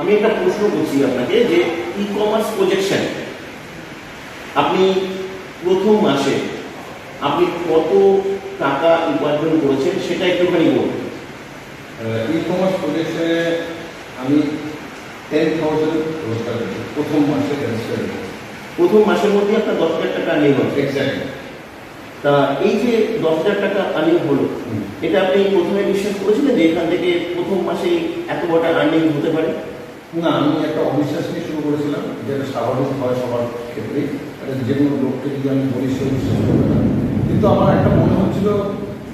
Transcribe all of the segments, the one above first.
আমি একটা প্রশ্ন করছি আপনাকে যে ই কমার্স প্রজেকশন আপনি প্রথম মাসে আপনি কত টাকা উপার্জন করেছেন সেটা একটুখানি বলুন। ই কমার্স প্রজেকশনে আমি টেন থাউজেন্ড রোজগার করি প্রথম মাসে প্রথম মাসের মধ্যে আপনার দশ হাজার টাকা আর্নিং হচ্ছে এক্স্যাক্টলি তা এই যে দশ হাজার টাকা আর্নিং হলো এটা আপনি প্রথমে বিশ্বাস করেছিলেন যে এখান থেকে প্রথম মাসেই এত বড় আর্নিং হতে পারে? না আমি একটা অবিশ্বাস নিয়ে শুরু করেছিলাম যেটা স্বাভাবিক হয় সবার ক্ষেত্রেই যে কোনো লোককে যদি আমি বলি সে বিশ্বাস করবে না। কিন্তু আমার একটা মনে হচ্ছিল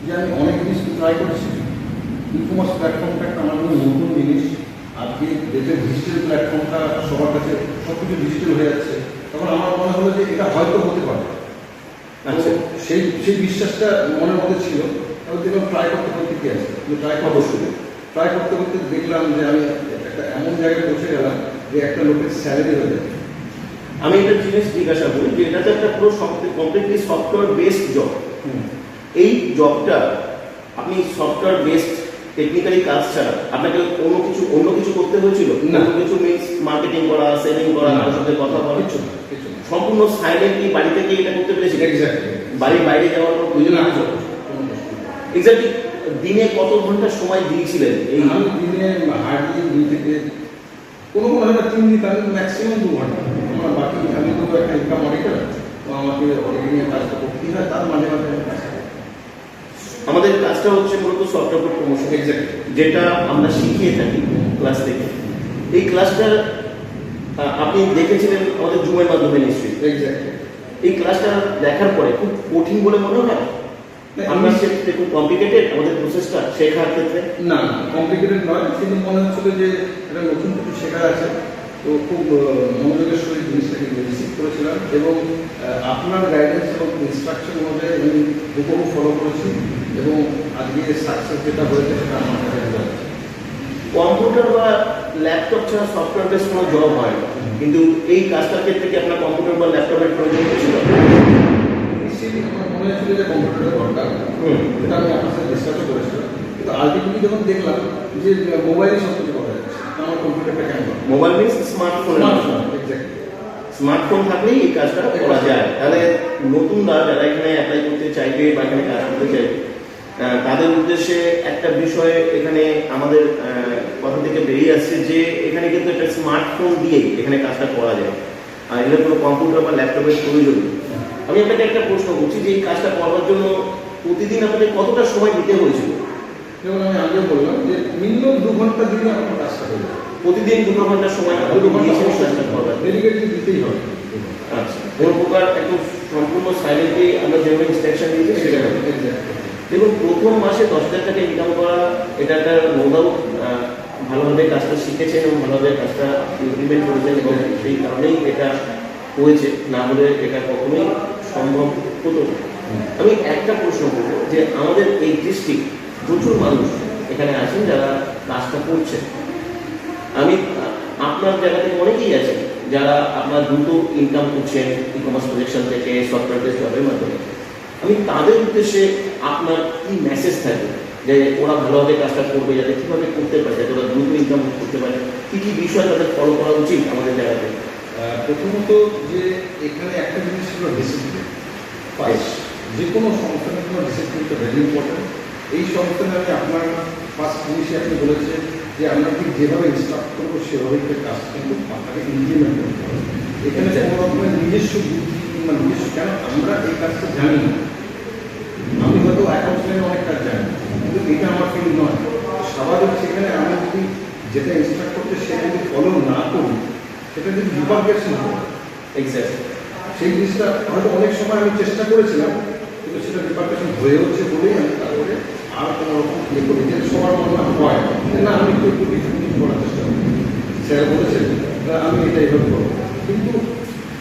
যে আমি অনেক জিনিস ট্রাই করেছি। ই কমার্স প্ল্যাটফর্মটা একটা আমার জন্য নতুন জিনিস। আজকে দেশের ডিজিটাল প্ল্যাটফর্মটা সবার কাছে সব কিছু ডিজিটাল হয়ে যাচ্ছে। তখন আমার মনে হলো যে এটা হয়তো হতে পারে। আচ্ছা। সেই সেই বিশ্বাসটা মনের মধ্যে ছিল। আমি দেখলাম ট্রাই করতে করতে কি আছে? ট্রাই করতে শুরু ট্রাই করতে করতে দেখলাম যে আমি একটা এমন জায়গায় পৌঁছে গেলাম যে একটা লোকের স্যালারি হয়ে যাবে আমি একটা জিনিস জিজ্ঞাসা করি যে এটা তো একটা পুরো কমপ্লিটলি সফটওয়্যার বেসড জব এই জবটা আপনি সফটওয়্যার বেসড টেকনিক্যালি কাজ ছাড়া আপনাকে অন্য কিছু অন্য কিছু করতে হয়েছিল না। কিছু মিনস মার্কেটিং করা সেলিং করা। কারোর সাথে কথা বলা কিছু। সম্পূর্ণ সাইলেন্টলি বাড়ি থেকে এটা করতে Exactly. বাড়ির বাইরে যাওয়ার কোনো প্রয়োজন আছে কোনো। এক্স্যাক্টলি দিনে কত ঘণ্টা সময় দিয়েছিলেন? এই আমি দিনে হার্ডলি দুই থেকে কোনো কোনো একটা তিন দিন আমি ম্যাক্সিমাম দু ঘণ্টা। আমার বাকি আমি তো একটা ইনকাম অডিটার তো আমাকে অডিটিংয়ের কাজটা করতেই হয় তার মাঝে মাঝে আমি কাজ আমাদের কাজটা হচ্ছে মূলত সফটওয়্যার প্রমোশন যেটা আমরা শিখিয়ে থাকি ক্লাস থেকে। এই ক্লাসটা আপনি দেখেছিলেন আমাদের জুমের মাধ্যমে নিশ্চয়ই। এই ক্লাসটা দেখার পরে খুব কঠিন বলে মনে হয়? আমি- ক্ষেত্রে খুব কমপ্লিকেটেড আমাদের প্রসেসটা শেখার ক্ষেত্রে? না কমপ্লিকেটেড নয়। কিন্তু মনে হচ্ছিল যে এটা নতুন কিছু শেখার আছে। তো খুব মনোযোগের সহিত জিনিসটাকে রিসিভ করেছিলাম এবং আপনার গাইডেন্স এবং ইনস্ট্রাকশন অনুযায়ী আমি হুবহু ফলো করেছি এবং আজকে সাকসেস যেটা হয়েছে সেটা আমার কাছে কম্পিউটার বা ল্যাপটপ ছাড়া সফটওয়্যার বেস কোনো জব হয় কিন্তু এই কাজটার ক্ষেত্রে কি আপনার কম্পিউটার বা ল্যাপটপের প্রয়োজন ছিল আমি আপনার সাথে যখন দেখলাম যে সব কিছু করা আমার কম্পিউটারটা স্মার্টফোন থাকলেই এই কাজটা করা যায়। তাহলে নতুনরা যারা এখানে অ্যাপ্লাই করতে চাইবে বা এখানে কাজ করতে চাইবে তাদের উদ্দেশ্যে একটা বিষয় এখানে আমাদের কথা থেকে বেরিয়ে আসছে যে এখানে কিন্তু একটা স্মার্টফোন দিয়েই এখানে কাজটা করা যায়। আর এখানে কোনো কম্পিউটার বা ল্যাপটপের প্রয়োজন নেই। আমি আপনাকে একটা প্রশ্ন করছি যে এই কাজটা করবার জন্য প্রতিদিন আপনাদের কতটা সময় দিতে হয়েছিল? যেমন আমি আগে বললাম যে মিনিমাম দু ঘণ্টা দিলে আমার কাজটা হয়ে যাবে প্রতিদিন দুটো ঘণ্টা সময় দু আপনি ঘণ্টা করবার জন্য। ডেলিগেটলি দিতেই হবে। আচ্ছা কোনো প্রকার একদম সম্পূর্ণ সাইলেন্টলি আমরা যেভাবে ইনস্ট্রাকশন দিয়েছি সেটা দেখুন প্রথম মাসে দশ হাজার টাকা ইনকাম করা এটা একটা নো ডাউট ভালোভাবে কাজটা শিখেছেন এবং ভালোভাবে কাজটা ইমপ্লিমেন্ট করেছেন এবং সেই কারণেই এটা হয়েছে। না হলে এটা কখনোই সম্ভব হতো আমি একটা প্রশ্ন করব যে আমাদের এই ডিস্ট্রিক্ট প্রচুর মানুষ এখানে আছেন যারা কাজটা করছেন। আমি, আপনার জায়গা থেকে অনেকেই আছেন যারা আপনার দ্রুত ইনকাম করছেন ই কমার্স প্রজেকশন থেকে সফটওয়্যার বেস মাধ্যমে। আমি তাদের উদ্দেশ্যে আপনার কি মেসেজ থাকবে যে ওরা ভালোভাবে কাজটা করবে, যাতে কীভাবে করতে পারে, যাতে ওরা দ্রুত ইনকাম করতে পারে? কী কী বিষয় তাদের ফলো করা উচিত আমাদের জায়গাতে? প্রথমত যে এখানে একটা জিনিস ছিল ডিসিপ্লিন ফার্স্ট যে কোনো সংস্থানের জন্য ডিসিপ্লিনটা ভেরি ইম্পর্টেন্ট এই সংস্থানে আমি আপনার ফার্স্ট জিনিসই আপনি বলেছেন যে আমরা ঠিক যেভাবে ইনস্ট্রাক্ট করব, সেভাবেই একটা কাজ কিন্তু আপনাকে ইমপ্লিমেন্ট করতে হবে। এখানে কোনো রকমের নিজস্ব বুদ্ধি কিংবা নিজস্ব কেন আমরা এই কাজটা জানি না। আমি হয়তো অ্যাকাউন্ট লাইনে অনেক কাজ জানি, কিন্তু এটা আমার ফিল্ড নয়। স্বাভাবিক সেখানে আমরা যদি যেটা ইনস্ট্রাক্ট করতে সেটা যদি ফলো না করি সেটা যদি হয় এক্স্যাক্টলি সেই জিনিসটা হয়তো অনেক সময় আমি চেষ্টা করেছিলাম কিন্তু সেটা বিপাকেশন হয়ে হচ্ছে বলেই আমি তারপরে আর কোনো রকম ইয়ে করি যে সবার মনে হয় না আমি একটু একটু কিছু কিছু করার চেষ্টা করি। স্যার বলেছেন "না, আমি এটা এইভাবে করব কিন্তু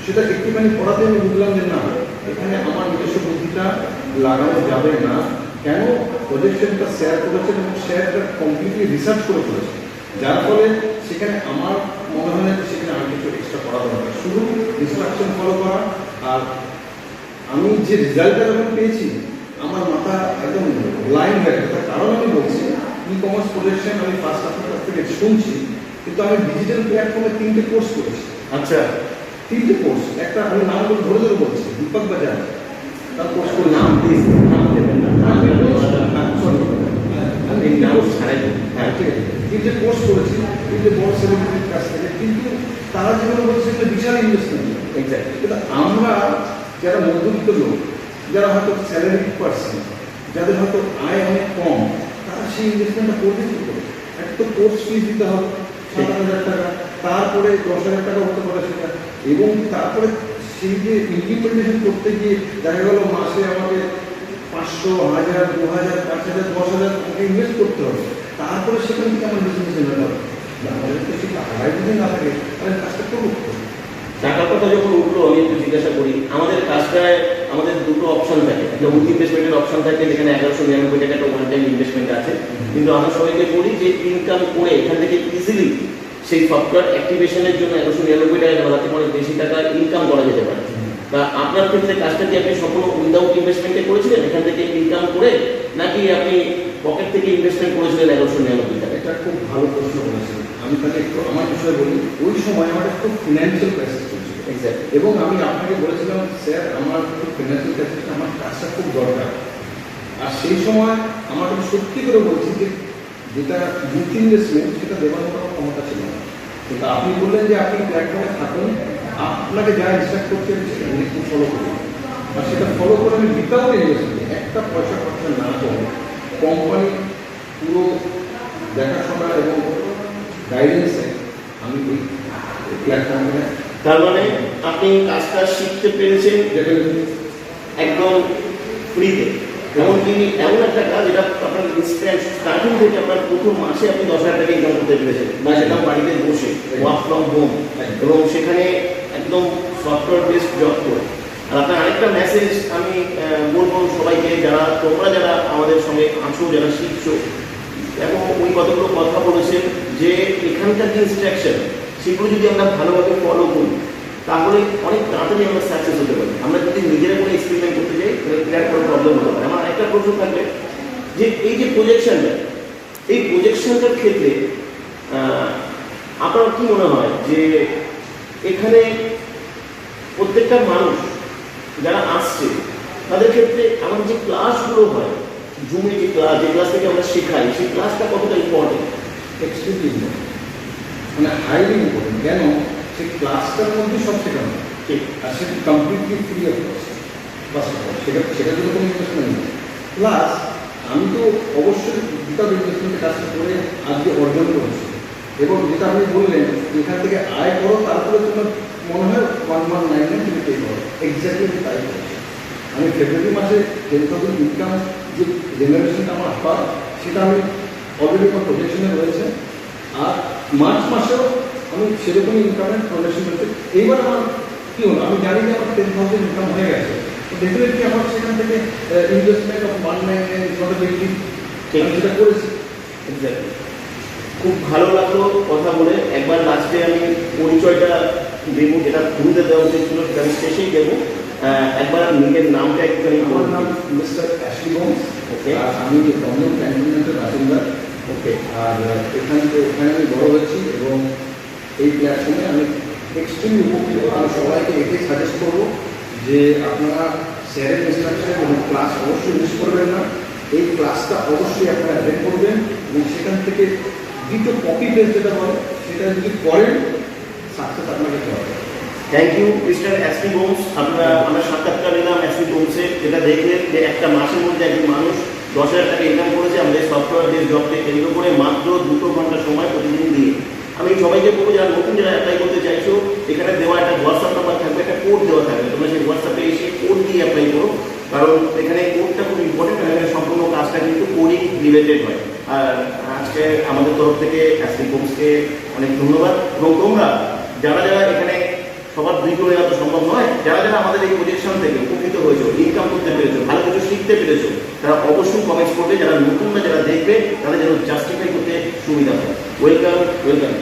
সেটা একটুখানি পড়াতে আমি বুঝলাম যে না এখানে আমার নিজস্ব বুদ্ধিটা লাগানো যাবে না। কেন? প্রজেকশনটা শেয়ার করেছেন এবং শেয়ারটা কমপ্লিটলি রিসার্চ করে করেছে যার ফলে সেখানে আমার মনে হয় না যে সেখানে এক্সট্রা করা দরকার। শুধু ইনস্ট্রাকশন ফলো করা আর আমি যে রেজাল্টটা যখন পেয়েছি আমার মাথা একদম লাইন হয়ে গেছে। কারণ আমি বলছি ই কমার্স প্রজেকশন আমি ফার্স্ট আপনার কাছ থেকে শুনছি কিন্তু আমি ডিজিটাল প্ল্যাটফর্মে তিনটে কোর্স করেছি। আচ্ছা। তিনটে কোর্স একটা আমি নাম ধরে ধরে বলছি দীপক বাজার। তার কোর্স করে নাম প্লিজ নাম দেবেন না। নাম দেবেন না। আপনি নাম ছাড়াই দেবেন। হ্যাঁ ঠিক আছে। তিনটে কোর্স করেছি তিনটে বড় সেলিব্রিটির কাছ থেকে কিন্তু তারা যেগুলো বলছে সেগুলো বিশাল ইনভেস্টমেন্ট এক্স্যাক্টলি কিন্তু আমরা যারা মধ্যবিত্ত লোক যারা হয়তো স্যালারি পার্সন যাদের হয়তো আয় অনেক কম তারা সেই ইনভেস্টমেন্টটা করবে কি করে? একটা তো কোর্স ফিস দিতে হবে সাত হাজার টাকা তারপরে দশ হাজার টাকা হতে পারে সেটা এবং তারপরে সেই যে ইমপ্লিমেন্টেশন করতে গিয়ে দেখা গেল মাসে আমাকে পাঁচশো হাজার দু হাজার পাঁচ হাজার দশ হাজার ইনভেস্ট করতে হবে। তারপরে সেখান থেকে আমার হবে আমাদের তো টাকার কথা যখন উঠল, আমি একটু জিজ্ঞাসা করি, আমাদের কাজটায় আমাদের দুটো অপশন থাকে। একটা উইথ ইনভেস্টমেন্টের অপশন থাকে, যেখানে এগারোশো নিরানব্বই টাকা একটা ওয়ান টাইম ইনভেস্টমেন্ট আছে। কিন্তু আমরা সবাইকে বলি যে ইনকাম করে এখান থেকে ইজিলি সেই সফটওয়্যার অ্যাক্টিভেশনের জন্য এগারোশো নিরানব্বই টাকা দেওয়া তাতে অনেক বেশি টাকা ইনকাম করা যেতে পারে। তা আপনার ক্ষেত্রে কাজটা কি আপনি সম্পূর্ণ উইদাউট ইনভেস্টমেন্টে করেছিলেন? এখান থেকে ইনকাম করে নাকি আপনি পকেট থেকে ইনভেস্টমেন্ট করেছিলেন এগারোশো নিরানব্বই টাকা। এটা খুব ভালো প্রশ্ন করেছেন। আমি তাকে একটু আমার বিষয়ে বলি ওই সময় আমার একটু ফিনান্সিয়াল ক্রাইসিস চলছিল। এবং আমি আপনাকে বলেছিলাম স্যার আমার খুব ফিনান্সিয়াল ক্রাইসিস আমার কাজটা খুব দরকার। আর সেই সময় আমার সত্যি করে বলছি যে যেটা ইউথ ইনভেস্টমেন্ট সেটা দেওয়ার মতো ক্ষমতা ছিল না। কিন্তু আপনি বললেন যে আপনি প্ল্যাটফর্মে থাকুন আপনাকে যা ইনস্ট্রাক্ট করছে আমি সেটা একটু ফলো করুন। আর সেটা ফলো করে আমি ইনভেস্টমেন্ট একটা পয়সা খরচা না করে কোম্পানি পুরো দেখাশোনা এবং গাইডেন্সে আমি ওই প্ল্যাটফর্মে তার মানে আপনি কাজটা শিখতে পেরেছেন একদম ফ্রিতে এমনকি এমন একটা কাজ যেটা আপনার ইনস্ট্যান্ট স্টার্টিং থেকে আপনার প্রথম মাসে আপনি দশ হাজার টাকা ইনকাম করতে পেরেছেন। বা সেটা বাড়িতে বসে ওয়ার্ক ফ্রম হোম এবং সেখানে একদম সফটওয়্যার বেসড জব করে। আর আপনার আরেকটা মেসেজ আমি বলব সবাইকে, যারা, তোমরা যারা আমাদের সঙ্গে আছো, যারা শিখছো, এবং ওই কতগুলো কথা বলেছেন যে এখানকার যে ইনস্ট্রাকশন সেগুলো যদি আমরা ভালোভাবে ফলো করি, তাহলে অনেক তাড়াতাড়ি আমরা সাকসেস হতে পারি। আমরা যদি নিজেরা কোনো এক্সপেরিমেন্ট করতে যাই, তাহলে বিরাট কোনো প্রবলেম হতে পারে। আমার একটা প্রশ্ন থাকবে যে, এই যে প্রজেকশনটা এই প্রজেকশনটার ক্ষেত্রে আপনার কি মনে হয় যে, এখানে প্রত্যেকটা মানুষ যারা আসছে তাদের ক্ষেত্রে আমার যে ক্লাসগুলো হয় জুমে যে ক্লাস যে ক্লাস থেকে আমরা শেখাই সেই ক্লাসটা কতটা ইম্পর্টেন্ট এক্সট্রিমলি মানে হাইলি ইম্পর্টেন্ট কেন? সেই ক্লাসটার মধ্যে সব শেখানো। ঠিক আর সেটা কমপ্লিটলি ফ্রি অফ কস্ট সেটা সেটার জন্য কোনো ইনভেস্টমেন্ট নেই। প্লাস আমি তো অবশ্যই উইদাউট ইনভেস্টমেন্টের কাজটা করে আজকে অর্জন করেছি। এবং যেটা আপনি বললেন এখান থেকে আয় করো তারপরে তোমার মনে হয় ওয়ান নাইন নাইন তুমি পে করো এক্স্যাক্টলি তাই আমি ফেব্রুয়ারি মাসে টেন থাউজেন্ড ইনকাম যে জেনারেশনটা আমার হয় সেটা আমি অলরেডি আমার প্রজেকশনে রয়েছে। আর মার্চ মাসেও আমি সেরকমই ইনকামের প্রজেকশন রয়েছে এইবার আমার কি হলো? আমি জানি যে আমার টেন থাউজেন্ড ইনকাম হয়ে গেছে। ডেফিনেটলি আমার সেখান থেকে ইনভেস্টমেন্ট অফ ওয়ান নাইন সেটা করেছি। এক্স্যাক্টলি খুব ভালো লাগল কথা বলে। একবার লাস্টে আমি পরিচয়টা দেবো যেটা শুরুতে দেওয়া উচিত ছিল সেটা আমি শেষেই দেবো। একবার নিজের নামটা একটুখানি আমার নাম মিস্টার অ্যাশলি Okay. আর আমি দমদম ক্যান্টনমেন্টের বাসিন্দা। ওকে আর এখান থেকে এখানে আমি বড় হয়েছি এবং এই প্ল্যাটফর্মে আমি এক্সট্রিমলি উপকৃত। আমি সবাইকে এটাই সাজেস্ট করব যে আপনারা স্যারের ইনস্ট্রাকশন এবং ক্লাস অবশ্যই মিস করবেন না। এই ক্লাসটা অবশ্যই আপনারা অ্যাটেন্ড করবেন এবং সেখান থেকে দ্বিতীয় কপি পেস্ট যেটা বলে, সেটা যদি করেন সাকসেস আপনাকে থ্যাংক ইউ মিস্টার অ্যাসলি বোমস আপনারা আমরা সাক্ষাৎকার নিলাম অ্যাসলি বোমসে যেটা দেখলেন যে একটা মাসের মধ্যে একজন মানুষ দশ হাজার টাকা ইনকাম করেছে। আমাদের সফটওয়্যার বেস জবকে কেন্দ্র করে মাত্র দুটো ঘণ্টা সময় প্রতিদিন দিয়ে। আমি সবাইকে বলব, যারা নতুন যারা অ্যাপ্লাই করতে চাইছো, এখানে দেওয়া একটা হোয়াটসঅ্যাপ নাম্বার থাকবে, একটা কোড দেওয়া থাকবে। তোমরা সেই হোয়াটসঅ্যাপে এসে কোড দিয়ে অ্যাপ্লাই করো। কারণ এখানে কোডটা খুব ইম্পর্টেন্ট এখানে সম্পূর্ণ কাজটা কিন্তু কোডিং রিলেটেড হয়। আর আজকে আমাদের তরফ থেকে অ্যাসলি অনেক ধন্যবাদ। এবং তোমরা, যারা যারা এখানে সবার দুই করে যাওয়া সম্ভব নয়, যারা যারা আমাদের এই প্রজেকশন থেকে উপকৃত হয়েছে ইনকাম করতে পেরেছ, ভালো কিছু শিখতে পেরেছ, তারা অবশ্যই কমেন্টস করবে। যারা নতুন যারা দেখবে তারা যেন জাস্টিফাই করতে সুবিধা হয়। Welcome welcome